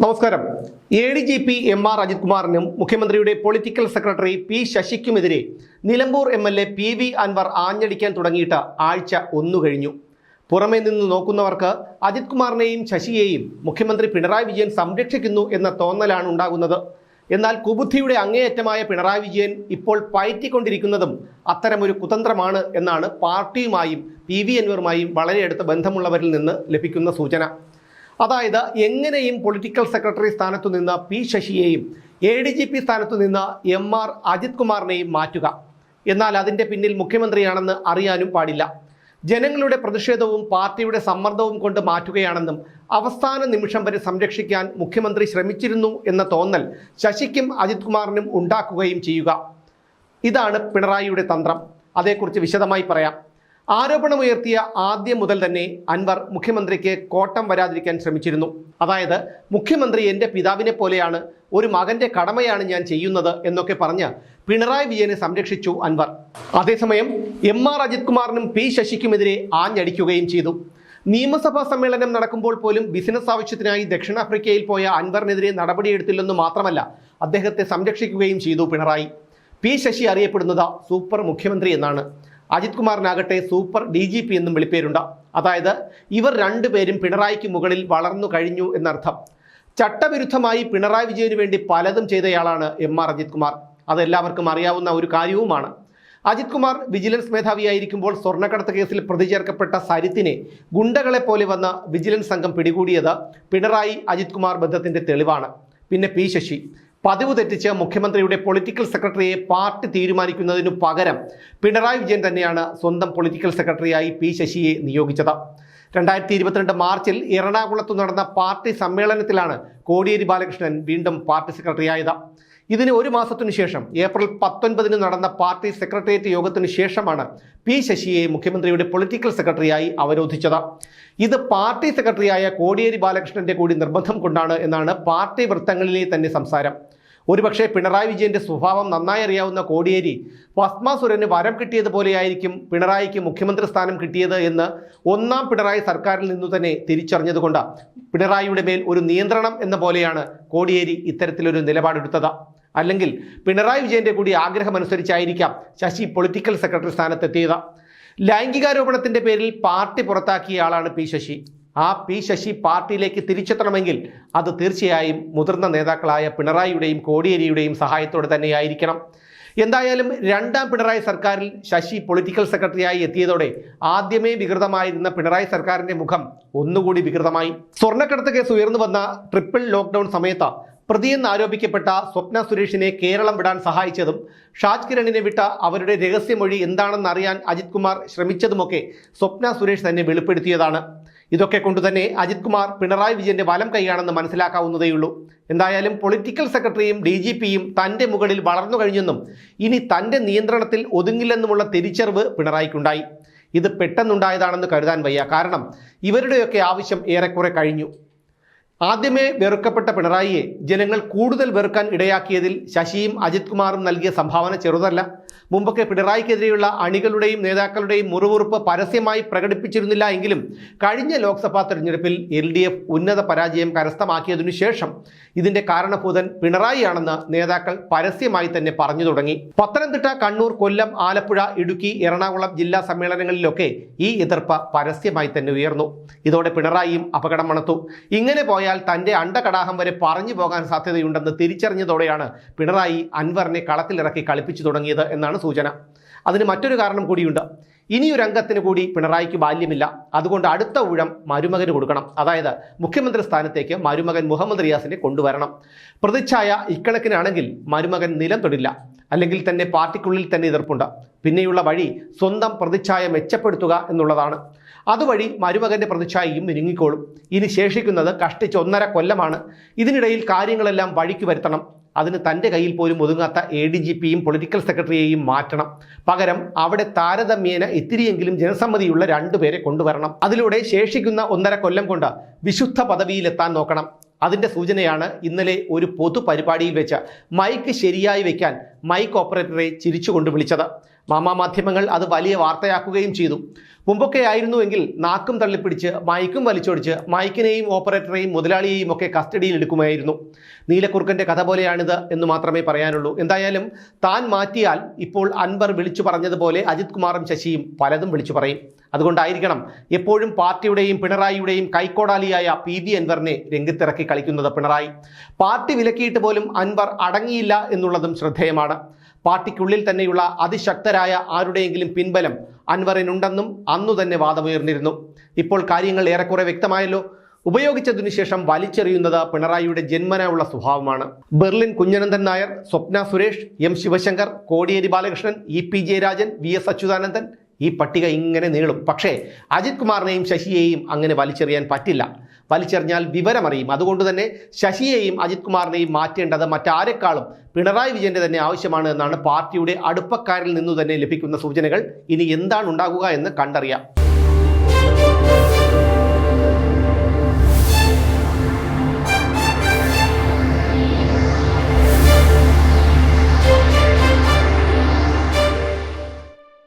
നമസ്കാരം. A D G P M R Ajith കുമാറിനും മുഖ്യമന്ത്രിയുടെ political secretary P ശശിക്കുമെതിരെ Nilambur M L A P V Anvar ആഞ്ഞടിക്കാൻ തുടങ്ങിയിട്ട് ആഴ്ച ഒന്നു കഴിഞ്ഞു. പുറമേ നിന്ന് നോക്കുന്നവർക്ക് അജിത് കുമാറിനെയും ശശിയെയും മുഖ്യമന്ത്രി പിണറായി വിജയൻ സംരക്ഷിക്കുന്നു എന്ന തോന്നലാണ് ഉണ്ടാകുന്നത്. എന്നാൽ കുബുദ്ധിയുടെ അങ്ങേയറ്റമായ പിണറായി വിജയൻ ഇപ്പോൾ പയറ്റിക്കൊണ്ടിരിക്കുന്നതും അത്തരമൊരു കുതന്ത്രമാണ് എന്നാണ് പാർട്ടിയുമായും പി വി അൻവറുമായും വളരെ അടുത്ത ബന്ധമുള്ളവരിൽ നിന്ന് ലഭിക്കുന്ന സൂചന. അതായത് എങ്ങനെയും പൊളിറ്റിക്കൽ സെക്രട്ടറി സ്ഥാനത്തു നിന്ന് പി ശശിയെയും എ ഡി ജി പി സ്ഥാനത്തു നിന്ന് എം ആർ അജിത് കുമാറിനെയും മാറ്റുക. എന്നാൽ അതിന്റെ പിന്നിൽ മുഖ്യമന്ത്രിയാണെന്ന് അറിയാനും പാടില്ല. ജനങ്ങളുടെ പ്രതിഷേധവും പാർട്ടിയുടെ സമ്മർദ്ദവും കൊണ്ട് മാറ്റുകയാണെന്നും അവസാന നിമിഷം വരെ സംരക്ഷിക്കാൻ മുഖ്യമന്ത്രി ശ്രമിച്ചിരുന്നു എന്ന തോന്നൽ ശശിക്കും അജിത് കുമാറിനും ഉണ്ടാക്കുകയും ചെയ്യുക. ഇതാണ് പിണറായിയുടെ തന്ത്രം. അതേക്കുറിച്ച് വിശദമായി പറയാം. ആരോപണമുയർത്തിയ ആദ്യം മുതൽ തന്നെ അൻവർ മുഖ്യമന്ത്രിക്ക് കോട്ടം വരാതിരിക്കാൻ ശ്രമിച്ചിരുന്നു. അതായത് മുഖ്യമന്ത്രി എന്റെ പിതാവിനെ പോലെയാണ് ഒരു മകന്റെ കടമയാണ് ഞാൻ ചെയ്യുന്നത് എന്നൊക്കെ പറഞ്ഞ് പിണറായി വിജയനെ സംരക്ഷിച്ചു അൻവർ. അതേസമയം എം ആർ അജിത് കുമാറിനും പി ശശിക്കുമെതിരെ ആഞ്ഞടിക്കുകയും ചെയ്തു. നിയമസഭാ സമ്മേളനം നടക്കുമ്പോൾ പോലും ബിസിനസ് ആവശ്യത്തിനായി ദക്ഷിണാഫ്രിക്കയിൽ പോയ അൻവറിനെതിരെ നടപടിയെടുത്തില്ലെന്ന് മാത്രമല്ല അദ്ദേഹത്തെ സംരക്ഷിക്കുകയും ചെയ്തു പിണറായി. പി ശശി അറിയപ്പെടുന്നത് സൂപ്പർ മുഖ്യമന്ത്രി എന്നാണ്. അജിത് കുമാറിനാകട്ടെ സൂപ്പർ ഡി ജി പി എന്നും വിളിപ്പേരുണ്ട്. അതായത് ഇവർ രണ്ടുപേരും പിണറായിക്ക് മുകളിൽ വളർന്നു കഴിഞ്ഞു എന്നർത്ഥം. ചട്ടവിരുദ്ധമായി പിണറായി വിജയന് വേണ്ടി പലതും ചെയ്തയാളാണ് എം ആർ അജിത് കുമാർ. അതെല്ലാവർക്കും അറിയാവുന്ന ഒരു കാര്യവുമാണ്. അജിത് കുമാർ വിജിലൻസ് മേധാവിയായിരിക്കുമ്പോൾ സ്വർണക്കടത്ത് കേസിൽ പ്രതി ചേർക്കപ്പെട്ട സരിത്തിനെ ഗുണ്ടകളെ പോലെ വന്ന വിജിലൻസ് സംഘം പിടികൂടിയത് പിണറായി അജിത് കുമാർ ബന്ധത്തിന്റെ തെളിവാണ്. പിന്നെ പി ശശി. പതിവ് തെറ്റിച്ച് മുഖ്യമന്ത്രിയുടെ പൊളിറ്റിക്കൽ സെക്രട്ടറിയെ പാർട്ടി തീരുമാനിക്കുന്നതിനു പകരം പിണറായി വിജയൻ തന്നെയാണ് സ്വന്തം പൊളിറ്റിക്കൽ സെക്രട്ടറിയായി പി ശശിയെ നിയോഗിച്ചത്. രണ്ടായിരത്തി ഇരുപത്തിരണ്ട് മാർച്ചിൽ എറണാകുളത്ത് നടന്ന പാർട്ടി സമ്മേളനത്തിലാണ് കോടിയേരി ബാലകൃഷ്ണൻ വീണ്ടും പാർട്ടി സെക്രട്ടറിയായത് ഇതിന് ഒരു മാസത്തിനു ശേഷം ഏപ്രിൽ പത്തൊൻപതിന് നടന്ന പാർട്ടി സെക്രട്ടേറിയറ്റ് യോഗത്തിനു ശേഷമാണ് പി ശശിയെ മുഖ്യമന്ത്രിയുടെ പൊളിറ്റിക്കൽ സെക്രട്ടറിയായി അവരോധിച്ചത്. ഇത് പാർട്ടി സെക്രട്ടറിയായ കോടിയേരി ബാലകൃഷ്ണന്റെ കൂടി നിർബന്ധം കൊണ്ടാണ് എന്നാണ് പാർട്ടി വൃത്തങ്ങളിലെ തന്നെ സംസാരം. ഒരുപക്ഷെ പിണറായി വിജയന്റെ സ്വഭാവം നന്നായി അറിയാവുന്ന കോടിയേരി പത്മാസുരന് വരം കിട്ടിയതുപോലെയായിരിക്കും പിണറായിക്ക് മുഖ്യമന്ത്രി സ്ഥാനം കിട്ടിയത് എന്ന് ഒന്നാം പിണറായി സർക്കാരിൽ നിന്നു തന്നെ തിരിച്ചറിഞ്ഞതുകൊണ്ട് പിണറായിയുടെ മേൽ ഒരു നിയന്ത്രണം എന്ന പോലെയാണ് കോടിയേരി ഇത്തരത്തിലൊരു നിലപാടെടുത്തത്. അല്ലെങ്കിൽ പിണറായി വിജയന്റെ കൂടി ആഗ്രഹമനുസരിച്ചായിരിക്കാം ശശി പൊളിറ്റിക്കൽ സെക്രട്ടറി സ്ഥാനത്തെത്തിയത്. ലൈംഗികാരോപണത്തിന്റെ പേരിൽ പാർട്ടി പുറത്താക്കിയ ആളാണ് പി ശശി. ആ പി ശശി പാർട്ടിയിലേക്ക് തിരിച്ചെത്തണമെങ്കിൽ അത് തീർച്ചയായും മുതിർന്ന നേതാക്കളായ പിണറായിയുടെയും കോടിയേരിയുടെയും സഹായത്തോടെ തന്നെയായിരിക്കണം. എന്തായാലും രണ്ടാം പിണറായി സർക്കാരിൽ ശശി പൊളിറ്റിക്കൽ സെക്രട്ടറിയായി എത്തിയതോടെ ആദ്യമേ വികൃതമായിരുന്ന പിണറായി സർക്കാരിന്റെ മുഖം ഒന്നുകൂടി വികൃതമായി. സ്വർണക്കടത്ത് കേസ് ഉയർന്നു വന്ന ട്രിപ്പിൾ ലോക്ക്ഡൌൺ സമയത്ത് പ്രതിയെന്ന് ആരോപിക്കപ്പെട്ട സ്വപ്ന സുരേഷിനെ കേരളം വിടാൻ സഹായിച്ചതും ഷാജ് കിരണിനെ വിട്ട അവരുടെ രഹസ്യമൊഴി എന്താണെന്ന് അറിയാൻ അജിത് കുമാർ ശ്രമിച്ചതുമൊക്കെ സ്വപ്ന സുരേഷ് തന്നെ വെളിപ്പെടുത്തിയതാണ്. ഇതൊക്കെ കൊണ്ടുതന്നെ അജിത് കുമാർ പിണറായി വിജയന്റെ വലം കൈയാണെന്ന് മനസ്സിലാക്കാവുന്നതേയുള്ളൂ. എന്തായാലും പൊളിറ്റിക്കൽ സെക്രട്ടറിയും ഡി ജി പിയും തന്റെ മുകളിൽ വളർന്നു കഴിഞ്ഞെന്നും ഇനി തന്റെ നിയന്ത്രണത്തിൽ ഒതുങ്ങില്ലെന്നുമുള്ള തിരിച്ചറിവ് പിണറായിക്കുണ്ടായി. ഇത് പെട്ടെന്നുണ്ടായതാണെന്ന് കരുതാൻ വയ്യ. കാരണം ഇവരുടെയൊക്കെ ആവശ്യം ഏറെക്കുറെ കഴിഞ്ഞു. ആദ്യമേ വെറുക്കപ്പെട്ട പിണറായിയെ ജനങ്ങൾ കൂടുതൽ വെറുക്കാൻ ഇടയാക്കിയതിൽ ശശിയും അജിത് കുമാറും നൽകിയ സംഭാവന ചെറുതല്ല. മുമ്പൊക്കെ പിണറായിക്കെതിരെയുള്ള അണികളുടെയും നേതാക്കളുടെയും മുറിവുറുപ്പ് പരസ്യമായി പ്രകടിപ്പിച്ചിരുന്നില്ല എങ്കിലും കഴിഞ്ഞ ലോക്സഭാ തെരഞ്ഞെടുപ്പിൽ എൽ ഡി എഫ് ഉന്നത പരാജയം കരസ്ഥമാക്കിയതിനു ശേഷം ഇതിന്റെ കാരണഭൂതൻ പിണറായിയാണെന്ന് നേതാക്കൾ പരസ്യമായി തന്നെ പറഞ്ഞു തുടങ്ങി. പത്തനംതിട്ട കണ്ണൂർ കൊല്ലം ആലപ്പുഴ ഇടുക്കി എറണാകുളം ജില്ലാ സമ്മേളനങ്ങളിലൊക്കെ ഈ എതിർപ്പ് പരസ്യമായി തന്നെ ഉയർന്നു. ഇതോടെ പിണറായിയും അപകടം മണത്തു. ഇങ്ങനെ പോയാൽ തന്റെ അണ്ടകടാഹം വരെ പറഞ്ഞു പോകാൻ സാധ്യതയുണ്ടെന്ന് തിരിച്ചറിഞ്ഞതോടെയാണ് പിണറായി അൻവറിനെ കളത്തിലിറക്കി കളിപ്പിച്ചു തുടങ്ങിയത് എന്നാണ് സൂചന. അതിന് മറ്റൊരു കാരണം കൂടിയുണ്ട്. ഇനിയൊരു അംഗത്തിന് കൂടി പിണറായിക്ക് ബാല്യമില്ല. അതുകൊണ്ട് അടുത്ത ഊഴം മരുമകന് കൊടുക്കണം. അതായത് മുഖ്യമന്ത്രി സ്ഥാനത്തേക്ക് മരുമകൻ മുഹമ്മദ് റിയാസിനെ കൊണ്ടുവരണം. പ്രതിച്ഛായ ഇക്കണക്കിനാണെങ്കിൽ മരുമകൻ നിലം തൊടില്ല. അല്ലെങ്കിൽ തന്നെ പാർട്ടിക്കുള്ളിൽ തന്നെ എതിർപ്പുണ്ട്. പിന്നെയുള്ള വഴി സ്വന്തം പ്രതിച്ഛായ മെച്ചപ്പെടുത്തുക എന്നുള്ളതാണ്. അതുവഴി മരുമകന്റെ പ്രതിച്ഛായയും വിരുങ്ങിക്കോളും ഇനി ശേഷിക്കുന്നത് കഷ്ടിച്ച് ഒന്നര കൊല്ലമാണ്. ഇതിനിടയിൽ കാര്യങ്ങളെല്ലാം വഴിക്ക് വരുത്തണം. അതിന് തന്റെ കയ്യിൽ പോലും ഒതുങ്ങാത്ത എ ഡി ജി പിയും പൊളിറ്റിക്കൽ സെക്രട്ടറിയെയും മാറ്റണം. പകരം അവിടെ താരതമ്യേന ഇത്തിരിയെങ്കിലും ജനസമ്മതിയുള്ള രണ്ടുപേരെ കൊണ്ടുവരണം. അതിലൂടെ ശേഷിക്കുന്ന ഒന്നര കൊല്ലം കൊണ്ട് വിശുദ്ധ പദവിയിലെത്താൻ നോക്കണം. അതിന്റെ സൂചനയാണ് ഇന്നലെ ഒരു പൊതു പരിപാടിയിൽ വെച്ച് മൈക്ക് ശരിയായി വയ്ക്കാൻ മൈക്ക് ഓപ്പറേറ്ററെ ചിരിച്ചുകൊണ്ട് വിളിച്ചത്. മാമാമാധ്യമങ്ങൾ അത് വലിയ വാർത്തയാക്കുകയും ചെയ്തു. മുമ്പൊക്കെ ആയിരുന്നുവെങ്കിൽ നാക്കും തള്ളിപ്പിടിച്ച് മൈക്കും വലിച്ചൊടിച്ച് മൈക്കിനെയും ഓപ്പറേറ്ററെയും മുതലാളിയെയും ഒക്കെ കസ്റ്റഡിയിൽ എടുക്കുമായിരുന്നു. നീലക്കുറുക്കന്റെ കഥ പോലെയാണിത് എന്ന് മാത്രമേ പറയാനുള്ളൂ. എന്തായാലും താൻ മാറ്റിയാൽ ഇപ്പോൾ അൻവർ വിളിച്ചു പറഞ്ഞതുപോലെ അജിത് കുമാറും ശശിയും പലതും വിളിച്ചു പറയും. അതുകൊണ്ടായിരിക്കണം എപ്പോഴും പാർട്ടിയുടെയും പിണറായിയുടെയും കൈക്കോടാലിയായ പി വി അൻവറിനെ രംഗത്തിറക്കി കളിക്കുന്നത് പിണറായി. പാർട്ടി വിലക്കിയിട്ട് പോലും അൻവർ അടങ്ങിയില്ല എന്നുള്ളതും ശ്രദ്ധേയമാണ്. പാർട്ടിക്കുള്ളിൽ തന്നെയുള്ള അതിശക്തരായ ആരുടെയെങ്കിലും പിൻബലം അൻവറിനുണ്ടെന്നും അന്നു തന്നെ വാദമുയർന്നിരുന്നു ഇപ്പോൾ കാര്യങ്ങൾ ഏറെക്കുറെ വ്യക്തമായല്ലോ. ഉപയോഗിച്ചതിനു ശേഷം വലിച്ചെറിയുന്നത് പിണറായിയുടെ ജന്മനായുള്ള സ്വഭാവമാണ്. Berlin Kunjanandan Nair Swapna Suresh M Sivasankar Kodiyeri Balakrishnan E P Jayarajan V S Achuthanandan ഈ പട്ടിക ഇങ്ങനെ നീളും. പക്ഷേ അജിത് കുമാറിനെയും ശശിയെയും അങ്ങനെ വലിച്ചെറിയാൻ പറ്റില്ല. വലിച്ചെറിഞ്ഞാൽ വിവരമറിയും. അതുകൊണ്ട് തന്നെ ശശിയെയും അജിത് കുമാറിനെയും മാറ്റേണ്ടത് മറ്റാരെക്കാളും പിണറായി വിജയന്റെ തന്നെ ആവശ്യമാണ് എന്നാണ് പാർട്ടിയുടെ അടുപ്പക്കാരിൽ നിന്നു തന്നെ ലഭിക്കുന്ന സൂചനകൾ. ഇനി എന്താണ് ഉണ്ടാകുക എന്ന് കണ്ടറിയാം.